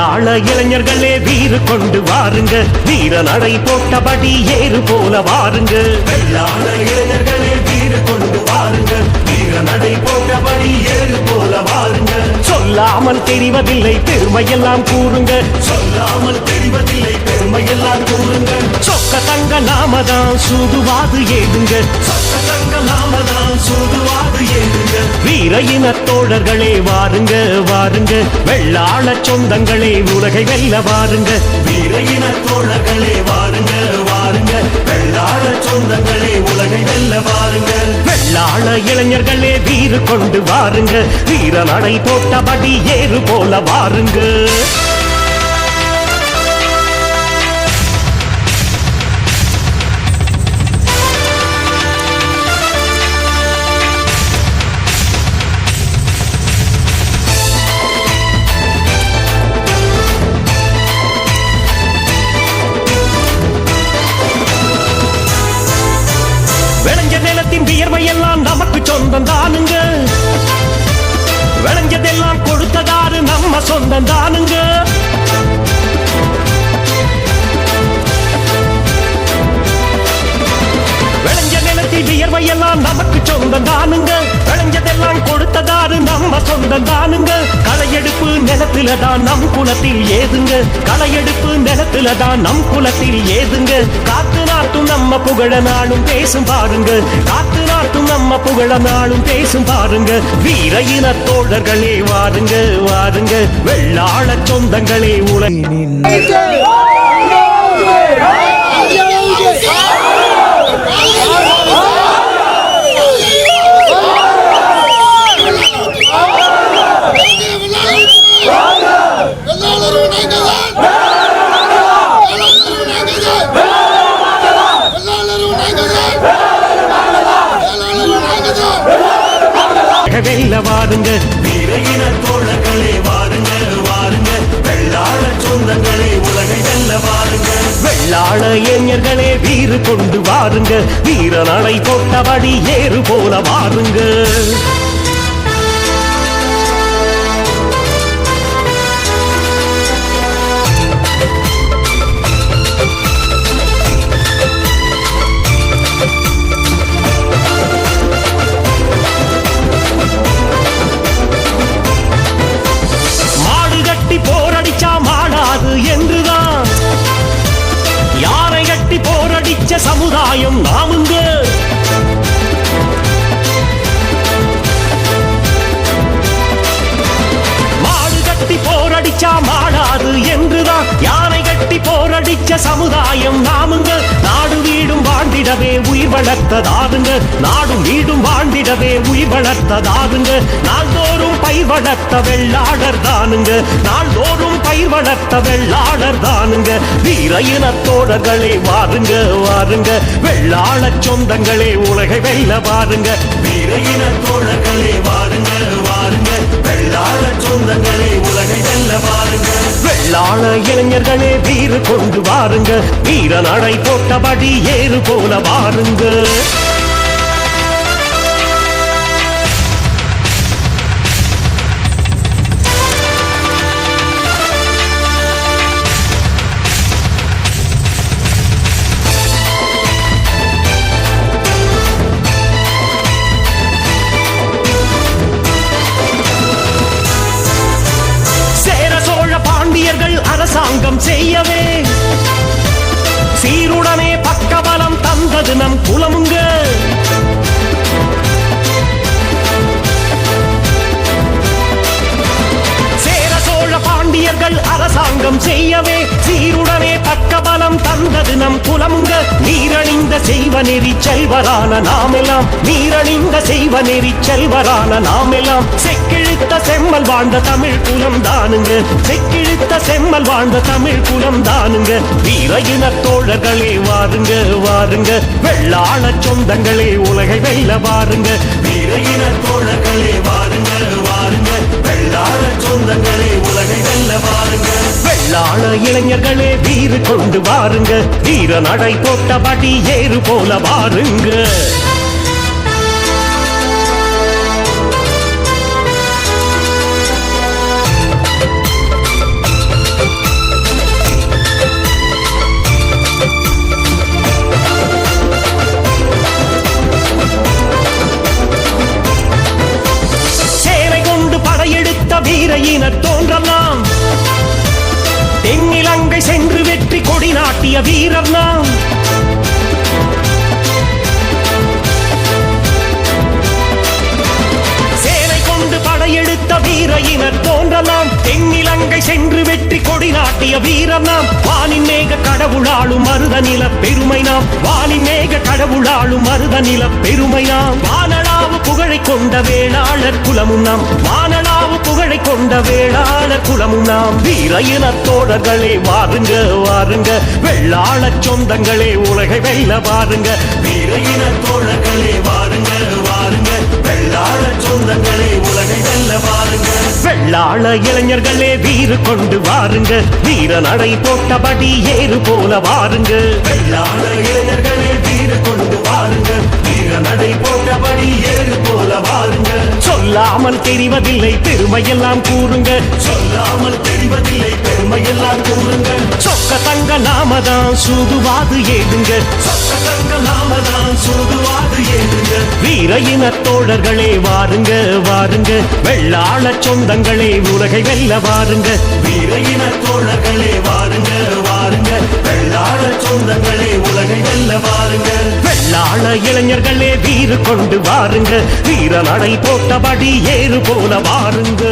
வெள்ளாள இளைஞர்களே வீறு கொண்டு வாருங்க. வீர நடை போட்டபடி ஏறு போல வாருங்க. வெள்ளாள இளைஞர்களே வீறு கொண்டு வாருங்க. வீர நடை போட்டபடி ஏறு போல வாருங்க. சொல்லாமல் தெரிவதில்லை பெருமையெல்லாம் கூறுங்க. சொல்லாமல் தெரிவதில்லை பெருமையெல்லாம் கூறுங்க. சொக்க தங்க நாமதான் சூதுவாது ஏதுங்க. சொக்க தங்க நாமதான் வீர இன தோழர்களே வாருங்க வாருங்க. வெள்ளாள சொந்தங்களே உலகை வெல்ல வாருங்க. வீர இன தோழர்களே வாருங்க வாருங்க. வெள்ளாள சொந்தங்களே உலகை வெல்ல வாருங்க. வெள்ளாள இளைஞர்களே வீறு கொண்டு வாருங்க. வீர நடை போட்டபடி ஏறு போல வாருங்க. சொந்தம் தானுங்க. விளைஞ்சதெல்லாம் கொடுத்ததாரு நம்ம சொந்தம் தானுங்க. விளைஞ்ச நிலத்தில் வியர்வையெல்லாம் நமக்கு சொந்தம் தானுங்க. எல்லாம் கொடுத்ததாரு நம்ம சொந்தம் தானுங்க. களையெடுப்பு நிலத்துல தான் நம் குலத்தில் ஏதுங்க. களையெடுப்பு நிலத்துல தான் நம் குலத்தில் ஏதுங்க. காத்து நாட்டும் நம்ம புகழ நாளும் பேசும் பாருங்க. காத்து நாட்டும் நம்ம புகழ நாளும் பேசும் பாருங்க. வீர இன தோழர்களே வாருங்க வாருங்க. வெள்ளாள சொந்தங்களே உலகினின் வழி ஏறு போல வாருங்க. சமுதாயம் கட்டி சமுதாயம் நாமுங்க. நாடு வீடும் வாழ்ந்திடவே உயிர் வளர்த்ததாருங்க நாடும் வீடும் வாழ்ந்திடவே உயிர் வளர்த்ததாருங்க நாள்தோறும் பயிர் வளர்த்த வெள்ளாளர் தானுங்க. நாள்தோறும் பயிர் வளர்த்த வெள்ளாளர் தானுங்க. வீர இன வாருங்க வாருங்க. வெள்ளாள சொந்தங்களே உலகை வெல்ல வாருங்க. வீர இன வாருங்க வாருங்க. வெள்ளாள சொந்தங்களே வெள்ளாள இளைஞர்களே வீறு கொண்டு வாருங்க. வீர நடை போட்டபடி ஏறு போல வாருங்க. அரசாங்கம் செய்யவே. சீருடனே பக்கபலம் தந்தது நம் குலமுங்க. சேர சோழ பாண்டியர்கள் அரசாங்கம் செய்யவே. சீருடனே பக்க தந்தது நம் குலமுங்க நீரணிந்த செய்வ நெறி செல்வரான நாமெல்லாம். நீரணிந்த செய்வ நெறி செல்வரான நாமெல்லாம். செக்கிழுத்த செம்மல் வாழ்ந்த தமிழ் குலம் தானுங்க. செக்கிழுத்த செம்மல் வாழ்ந்த தமிழ் குலம் தானுங்க. வீர இன தோழர்களே வாருங்க வாருங்க. வெள்ளாள சொந்தங்களே உலகை வெல்ல வாருங்க. வீர இன தோழர்களே வாருங்க வாருங்க. வெள்ளாள சொந்தங்களே உலகை வெல்ல வாருங்க. வேளாள இளைஞர்களே வீறு கொண்டு வாருங்க. வீர நடை போட்டபடி ஏறு போல வாருங்க. வீர இன தோன்றலாம். காட்டிய வீரர் நாம் சேனை கொண்டு படையெடுத்த வீர இனர் தோன்றலாம் தென்னிலங்கை சென்று வெற்றி கொடி நாட்டிய வீரர் நாம். வானின் மேக கடவுளாளும் மருத நில பெருமை நாம். வானின் மேக கடவுளாளும் மருத நில பெருமை நாம். வான புகழை கொண்ட வேளாளர் குலமும் நாம். வானளாவு புகழை கொண்ட வேளாளர் குலமும் நாம். வீர இனத் தோழர்களே வாருங்க வாருங்க. வெள்ளாள சொந்தங்களே உலகை வெல்ல வாருங்க. வீர இனத் தோழர்களே வாருங்க வாருங்க. வெள்ளாள சொந்தங்களே உலகை வெல்ல வாருங்க. வெள்ளாள இளைஞர்களே வீறு கொண்டு வாருங்க. வீர நடை போட்டபடி ஏறு போல வாருங்க. வெள்ளாள இளைஞர்கள் சொல்லாமல் தெரிவதில்லை பெருமையெல்லாம் கூறுங்க. சொல்லாமல் தெரிவதில்லை பெருமையெல்லாம் கூறுங்க. சொக்க தங்க நாமதான் சூதுவாது ஏதுங்க. சொக்க தங்க நாமதான் சூதுவாது ஏதுங்க. வீர இனத் தோழர்களே வாருங்க வாருங்க. வெள்ளாள சொந்தங்களே உலகை வெல்ல வாருங்க. வீர இனத் தோழர்களே வாருங்க வாருங்க வெள்ளாள சொந்தங்களே உலகை வெல்ல வாருங்க வெள்ளாள இளைஞர்களே வீறு கொண்டு வாருங்க வீர நடை போட்டபடி ஏறு போல வாருங்க